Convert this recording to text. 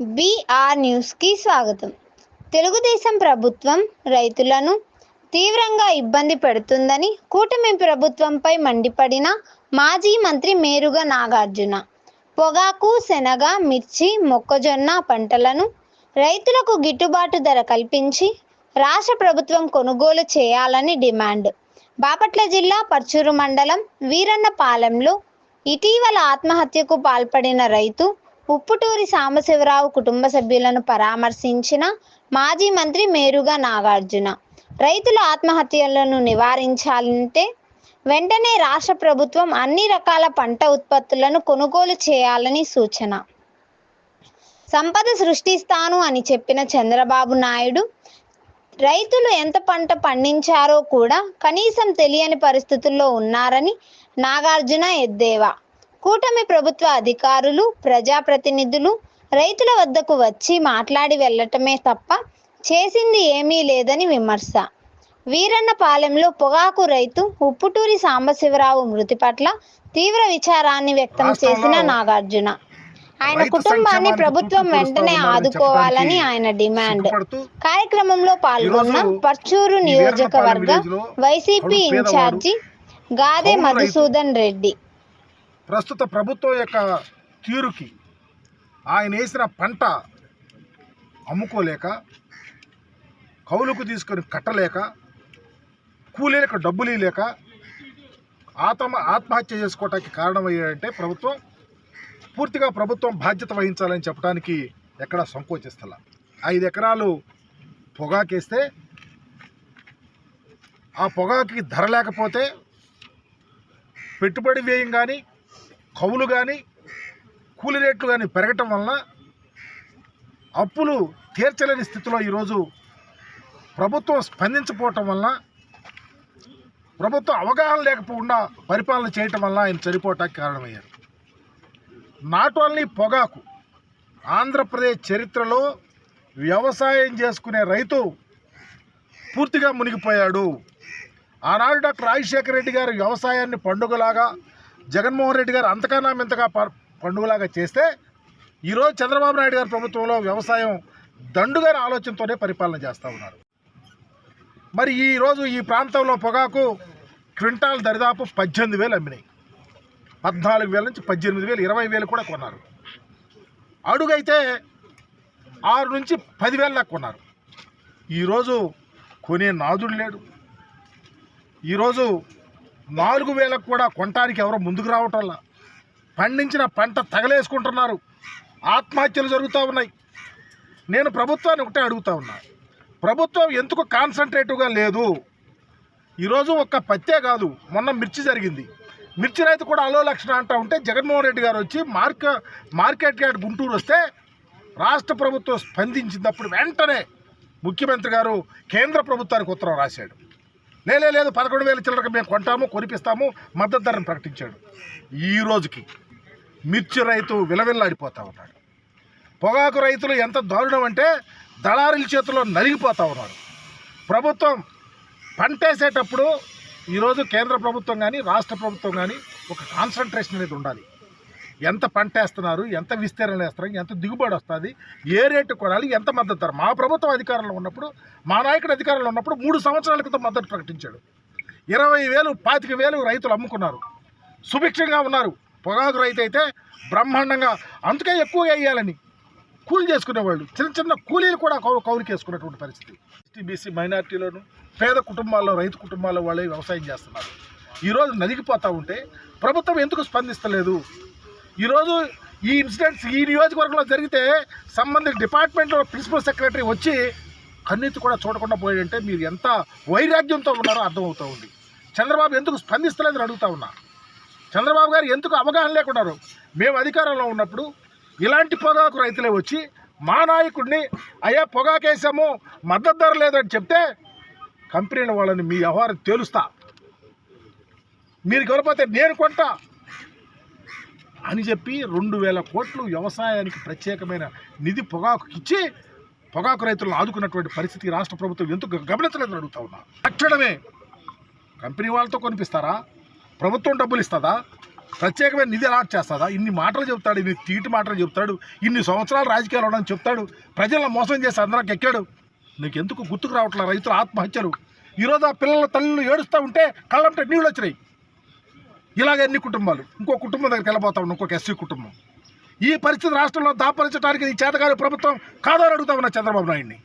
BR న్యూస్కి స్వాగతం. తెలుగుదేశం ప్రభుత్వం రైతులను తీవ్రంగా ఇబ్బంది పెడుతుందని కూటమి ప్రభుత్వంపై మండిపడిన మాజీ మంత్రి మేరుగ నాగార్జున పొగాకు శనగ మిర్చి మొక్కజొన్న పంటలను రైతులకు గిట్టుబాటు ధర కల్పించి రాష్ట్ర ప్రభుత్వం కొనుగోలు చేయాలని డిమాండ్. బాపట్ల జిల్లా పర్చూరు మండలం వీరన్నపాలెంలో ఇటీవల ఆత్మహత్యకు పాల్పడిన రైతు ఉప్పుటూరి సాంబశివరావు కుటుంబ సభ్యులను పరామర్శించిన మాజీ మంత్రి మేరుగా నాగార్జున. రైతుల ఆత్మహత్యలను నివారించాలంటే వెంటనే రాష్ట్ర ప్రభుత్వం అన్ని రకాల పంట ఉత్పత్తులను కొనుగోలు చేయాలని సూచన. సంపద సృష్టిస్తాను అని చెప్పిన చంద్రబాబు నాయుడు రైతులు ఎంత పంట పండించారో కూడా కనీసం తెలియని పరిస్థితుల్లో ఉన్నారని నాగార్జున ఎద్దేవా. కూటమి ప్రభుత్వ అధికారులు ప్రజాప్రతినిధులు రైతుల వద్దకు వచ్చి మాట్లాడి వెళ్ళటమే తప్ప చేసింది ఏమీ లేదని విమర్శ. వీరన్నపాలెంలో పొగాకు రైతు ఉప్పుటూరి సాంబశివరావు మృతి పట్ల తీవ్ర విచారాన్ని వ్యక్తం చేసిన నాగార్జున. ఆయన కుటుంబాన్ని ప్రభుత్వం వెంటనే ఆదుకోవాలని ఆయన డిమాండ్. కార్యక్రమంలో పాల్గొన్న పర్చూరు నియోజకవర్గ వైసీపీ ఇన్ఛార్జి గాదే. మధుసూదన్ రెడ్డి. ప్రస్తుత ప్రభుత్వం యొక్క తీరుకి ఆయన వేసిన పంట అమ్ముకోలేక కౌలుకు తీసుకొని కట్టలేక కూలీలకు డబ్బులు లేక ఆత్మ ఆత్మహత్య చేసుకోవటానికి కారణమయ్యాడంటే ప్రభుత్వం పూర్తిగా ప్రభుత్వం బాధ్యత వహించాలని చెప్పడానికి ఎక్కడా సంకోచిస్తల. ఐదు ఎకరాలు పొగాకేస్తే ఆ పొగాకి ధర లేకపోతే పెట్టుబడి వ్యయం కానీ కవులు కానీ కూలి రేట్లు కానీ పెరగటం వలన అప్పులు తీర్చలేని స్థితిలో ఈరోజు ప్రభుత్వం స్పందించకపోవటం వలన ప్రభుత్వం అవగాహన లేకపోకుండా పరిపాలన చేయటం వల్ల ఆయన చనిపోవటానికి కారణమయ్యారు. నాట్ ఓన్లీ పొగాకు ఆంధ్రప్రదేశ్ చరిత్రలో వ్యవసాయం చేసుకునే రైతు పూర్తిగా మునిగిపోయాడు. ఆనాడు డాక్టర్ రాజశేఖర రెడ్డి గారు వ్యవసాయాన్ని పండుగలాగా జగన్మోహన్ రెడ్డి గారు అంతకన్నా ఇంతగా పండుగలాగా చేస్తే ఈరోజు చంద్రబాబు నాయుడు గారి ప్రభుత్వంలో వ్యవసాయం దండుగారి ఆలోచనతోనే పరిపాలన చేస్తూ ఉన్నారు. మరి ఈరోజు ఈ ప్రాంతంలో పొగాకు క్వింటాల్ దరిదాపు పద్దెనిమిది వేలు అమ్మినాయి. పద్నాలుగు వేల నుంచి పద్దెనిమిది వేలు ఇరవై వేలు కూడా కొన్నారు. అడుగైతే ఆరు నుంచి పదివేల దాకా కొన్నారు. ఈరోజు కొనే నాదుడు లేడు. ఈరోజు నాలుగు వేలకు కూడా కొనటానికి ఎవరో ముందుకు రావటంలా. పండించిన పంట తగలేసుకుంటున్నారు. ఆత్మహత్యలు జరుగుతూ ఉన్నాయి. నేను ప్రభుత్వాన్ని ఒకటే అడుగుతా ఉన్నా. ప్రభుత్వం ఎందుకు కాన్సన్ట్రేటివ్గా లేదు? ఈరోజు ఒక్క పత్తే కాదు. మొన్న మిర్చి జరిగింది. మిర్చి రైతు కూడా అలో లక్షణ అంటూ ఉంటే జగన్మోహన్ రెడ్డి గారు వచ్చి మార్క మార్కెట్ యార్డ్ గుంటూరు వస్తే రాష్ట్ర ప్రభుత్వం స్పందించినప్పుడు వెంటనే ముఖ్యమంత్రి గారు కేంద్ర ప్రభుత్వానికి ఉత్తరం రాశాడు. లేలే లేదు పదకొండు వేల చిల్లరకు మేము కొంటాము కొనిపిస్తాము మద్దతు ధరను ప్రకటించాడు. ఈ రోజుకి మిర్చి రైతు విలవిల్లాడిపోతూ ఉన్నాడు. పొగాకు రైతులు ఎంత దారుణం అంటే దళారుల చేతిలో నలిగిపోతూ ఉన్నారు ప్రభుత్వం పంటేసేటప్పుడు ఈరోజు కేంద్ర ప్రభుత్వం కానీ రాష్ట్ర ప్రభుత్వం కానీ ఒక కాన్సన్ట్రేషన్ అనేది ఉండాలి. ఎంత పంట వేస్తున్నారు ఎంత విస్తీర్ణం వేస్తున్నారు ఎంత దిగుబడి వస్తుంది ఏ రేటు కొనాలి ఎంత మద్దతు ధర మా ప్రభుత్వం అధికారంలో ఉన్నప్పుడు మా నాయకుడు అధికారంలో ఉన్నప్పుడు మూడు సంవత్సరాల క్రితం మద్దతు ప్రకటించాడు. ఇరవై వేలు పాతిక వేలు రైతులు అమ్ముకున్నారు. సుభిక్షంగా ఉన్నారు. పొగాకు రైతు అయితే బ్రహ్మాండంగా అందుకే ఎక్కువగా వేయాలని కూలి చేసుకునేవాళ్ళు. చిన్న చిన్న కూలీలు కూడా కౌ పరిస్థితి. ఎస్టీ బీసీ మైనార్టీలోను పేద కుటుంబాల్లో రైతు కుటుంబాల్లో వాళ్ళే వ్యవసాయం చేస్తున్నారు. ఈరోజు నలిగిపోతూ ఉంటే ప్రభుత్వం ఎందుకు స్పందిస్తలేదు? ఈరోజు ఈ ఇన్సిడెంట్స్ ఈ నియోజకవర్గంలో జరిగితే సంబంధిత డిపార్ట్మెంట్లో ప్రిన్సిపల్ సెక్రటరీ వచ్చి కన్నెత్తి కూడా చూడకుండా పోయాడంటే మీరు ఎంత వైరాగ్యంతో ఉన్నారో అర్థమవుతూ ఉంది. చంద్రబాబు ఎందుకు స్పందిస్తలేదని అడుగుతా ఉన్నా. చంద్రబాబు గారు ఎందుకు అవగాహన లేకున్నారు మేము అధికారంలో ఉన్నప్పుడు ఇలాంటి పొగాకు రైతులే వచ్చి మా నాయకుడిని అయ్యా పొగాకేసాము మద్దతు ధర లేదని చెప్తే కంపెనీల వాళ్ళని మీ వ్యవహారం తేలుస్తా. మీరు కొనపోతే నేను కొంటా. అని చెప్పి రెండు వేల కోట్లు వ్యవసాయానికి ప్రత్యేకమైన నిధి పొగాకు ఇచ్చి పొగాకు రైతులను ఆదుకున్నటువంటి పరిస్థితి రాష్ట్ర ప్రభుత్వం ఎందుకు గమనించలేదని అడుగుతా ఉన్నా. తక్షణమే కంపెనీ వాళ్ళతో కొనిపిస్తారా? ప్రభుత్వం డబ్బులు ఇస్తుందా? ప్రత్యేకమైన నిధి అలాట్ చేస్తుందా? ఇన్ని మాటలు చెప్తాడు ఇన్ని తీటి మాటలు చెప్తాడు ఇన్ని సంవత్సరాలు రాజకీయాలు ఉండని చెప్తాడు ప్రజలను మోసం చేసి అందరికి ఎక్కాడు నీకు ఎందుకు గుర్తుకు రావట్లే? రైతుల ఆత్మహత్యలు. ఈరోజు ఆ పిల్లల తల్లులు ఏడుస్తూ ఉంటే కళ్ళంటే నీళ్ళు వచ్చినాయి. ఇలాగ ఎన్ని కుటుంబాలు? ఇంకో కుటుంబం దగ్గరికి వెళ్ళబోతా ఉన్నాం ఇంకొక ఎస్సీ కుటుంబం. ఈ పరిస్థితి రాష్ట్రంలో దాపరించడానికి ఈ చేతగారి ప్రభుత్వం కాదో అని అడుగుతా చంద్రబాబు నాయుడిని.